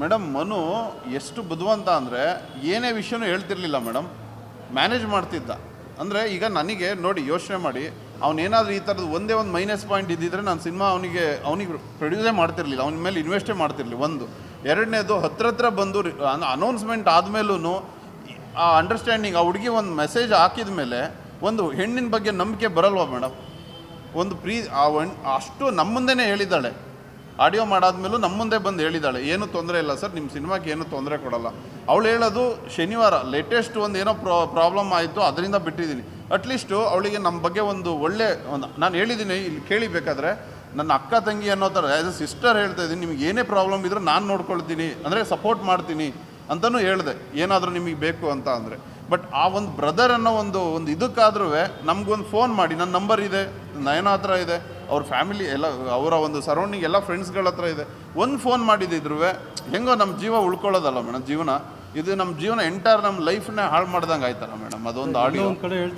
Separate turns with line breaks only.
Madam Manu ಎಷ್ಟು ಬುದ್ಧಿವಂತ ಅಂದರೆ ಏನೇ ವಿಷಯನೂ ಹೇಳ್ತಿರ್ಲಿಲ್ಲ ಮೇಡಮ್ ಮ್ಯಾನೇಜ್ ಮಾಡ್ತಿದ್ದ. ಅಂದರೆ ಈಗ ನನಗೆ ನೋಡಿ ಯೋಚನೆ ಮಾಡಿ ಅವನೇನಾದರೂ ಈ ಥರದ್ದು ಒಂದೇ ಒಂದು ಮೈನಸ್ ಪಾಯಿಂಟ್ ಇದ್ದಿದ್ರೆ ನಾನು ಸಿನಿಮಾ ಅವನಿಗೆ ಅವನಿಗೆ ಪ್ರೊಡ್ಯೂಸೇ ಮಾಡ್ತಿರ್ಲಿಲ್ಲ. ಅವನ ಮೇಲೆ ಇನ್ವೆಸ್ಟೇ ಮಾಡ್ತಿರ್ಲಿಲ್ಲ ಒಂದು. ಎರಡನೇದು ಹತ್ರ ಹತ್ರ ಬಂದು ಅನೌನ್ಸ್ಮೆಂಟ್ ಆದಮೇಲೂ ಆ ಅಂಡರ್ಸ್ಟ್ಯಾಂಡಿಂಗ್ ಆ ಹುಡುಗಿ ಒಂದು ಮೆಸೇಜ್ ಹಾಕಿದ ಮೇಲೆ ಒಂದು ಹೆಣ್ಣಿನ ಬಗ್ಗೆ ನಂಬಿಕೆ ಬರಲ್ವಾ ಮೇಡಮ್ ಒಂದು ಪ್ರೀ, ಆ ಅಷ್ಟು ನಮ್ಮ ಮುಂದೆನೇ ಹೇಳಿದ್ದಾಳೆ. ಆಡಿಯೋ ಮಾಡಾದ್ಮೇಲೂ ನಮ್ಮ ಮುಂದೆ ಬಂದು ಹೇಳಿದ್ದಾಳೆ ಏನು ತೊಂದರೆ ಇಲ್ಲ ಸರ್ ನಿಮ್ಮ ಸಿನಿಮಾಗೆ ಏನು ತೊಂದರೆ ಕೊಡಲ್ಲ. ಅವಳು ಹೇಳೋದು ಶನಿವಾರ ಲೇಟೆಸ್ಟ್ ಒಂದು ಏನೋ ಪ್ರಾ ಪ್ರಾಬ್ಲಮ್ ಆಯಿತು, ಅದರಿಂದ ಬಿಟ್ಟಿದ್ದೀನಿ ಅಟ್ಲೀಸ್ಟು ಅವಳಿಗೆ ನಮ್ಮ ಬಗ್ಗೆ ಒಂದು ಒಳ್ಳೆ ಒಂದು, ನಾನು ಹೇಳಿದ್ದೀನಿ ಇಲ್ಲಿ ಕೇಳಿಬೇಕಾದ್ರೆ, ನನ್ನ ಅಕ್ಕ ತಂಗಿ ಅನ್ನೋ ಥರ ಆ್ಯಸ್ ಎ ಸಿಸ್ಟರ್ ಹೇಳ್ತಾ ಇದ್ದೀನಿ, ನಿಮ್ಗೆ ಏನೇ ಪ್ರಾಬ್ಲಮ್ ಇದ್ರೂ ನಾನು ನೋಡ್ಕೊಳ್ತೀನಿ, ಅಂದರೆ ಸಪೋರ್ಟ್ ಮಾಡ್ತೀನಿ ಅಂತಲೂ ಹೇಳಿದೆ, ಏನಾದರೂ ನಿಮಗೆ ಬೇಕು ಅಂತ, ಅಂದರೆ. ಬಟ್ ಆ ಒಂದು ಬ್ರದರ್ ಅನ್ನೋ ಒಂದು ಒಂದು ಇದಕ್ಕಾದ್ರೂ ನಮಗೊಂದು ಫೋನ್ ಮಾಡಿ ನನ್ನ ನಂಬರ್ ಇದೆ, ನಯನ ಹತ್ರ ಇದೆ ಅವ್ರ ಫ್ಯಾಮಿಲಿ ಎಲ್ಲ ಅವರ ಒಂದು ಸರೌಂಡಿಂಗ್ ಎಲ್ಲ ಫ್ರೆಂಡ್ಸ್ಗಳ ಹತ್ರ ಇದೆ. ಒಂದು ಫೋನ್ ಮಾಡಿದಿದ್ರು ಹೆಂಗೋ ನಮ್ಮ ಜೀವ ಉಳ್ಕೊಳ್ಳೋದಲ್ಲ ಮೇಡಮ್ ಜೀವನ. ಇದು ನಮ್ಮ ಜೀವನ ಎಂಟೈರ್ ನಮ್ಮ ಲೈಫ್ನೇ ಹಾಳು ಮಾಡ್ದಂಗೆ ಆಯ್ತಲ್ಲ ಮೇಡಮ್ ಅದೊಂದು ಆಡಿಯೋ
ಒಂದು ಕಡೆ